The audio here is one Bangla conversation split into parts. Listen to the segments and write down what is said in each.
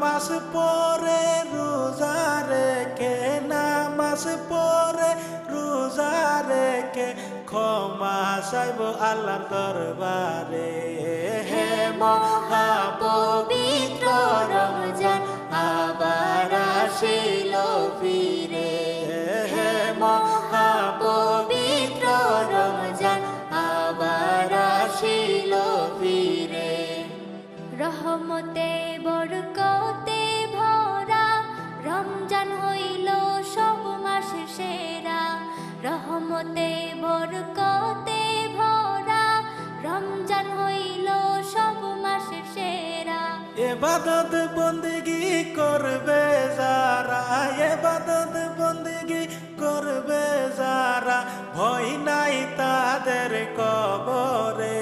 নামাজ পরে রোজা রেখে নামাজ পরে রোজা রেখে ক্ষমা চাইব আল্লাহর দরবারে। হে মহাপবিত্র রহমতে, বরকতে ভরা, রমজান হইল সব মাসের সেরা। রহমতে, বরকতে ভরা, রমজান হইল সব মাসের সেরা। এবাদত বন্দিগি করবে যারা, এবাদত বন্দিগি করবে যারা। ভয় নাই তাদের কবরে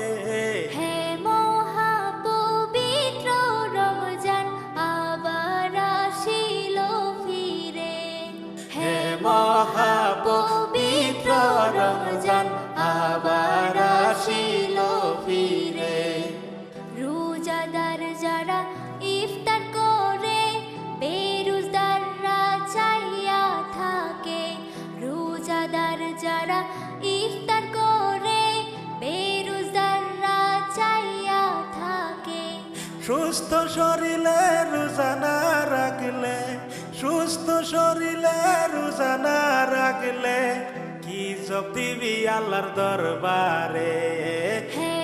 ইফতার করে বেরোজদাররা চাইয়া থাকে। সুস্থ শরীরে রোজানা রাখলে সুস্থ শরীরে রোজানা রাখলে কি জব দিবি আল্লাহর দরবারে? হে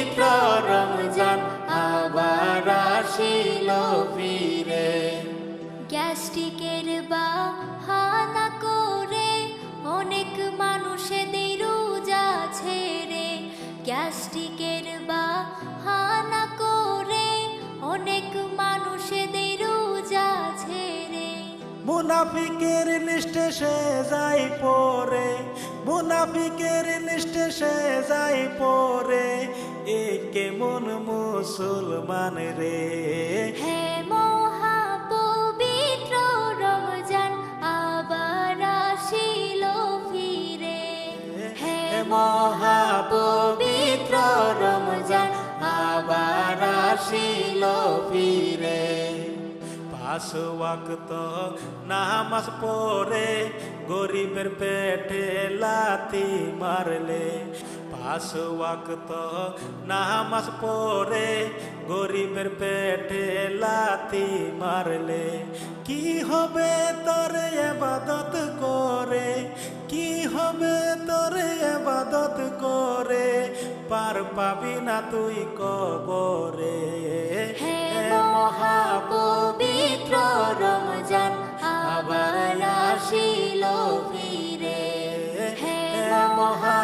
মহাপবিত্র রমজান আবার আসিল ফিরে। হে মহাপবিত্র রমজান আবার আসিল ফিরে গ্যাস্ট্রিকের করে অনেক মানুষেদের রোজা ছেড়ে গ্যাস্ট্রিকের বাহানা করে অনেক মানুষেদের রোজা ছেড়ে মুনাফিকের লিস্টে সে যাই পরে মুনাফিকের লিস্টে সে যাই পরে এ কেমন মুসলমান রে। হে মহাপবিত্র রমজান আবার আসিল ফিরে। হে মহাপবিত্র রমজান আবার আসিল ফিরে। পাঁচ ওয়াক্ত নামাজ পড়ে গরিবের পেটে লাথি মারলে। পাঁচ ওয়াক্ত। নামাজ পরে গরিবের পেটে লাতি মারলে। কি হবে তোর এবাদত করে? কি হবে তোর এবাদত করে? পার পাবি না তুই কবরে। মহাপবিত্র রমজান আবার আসিল ফিরে। মহা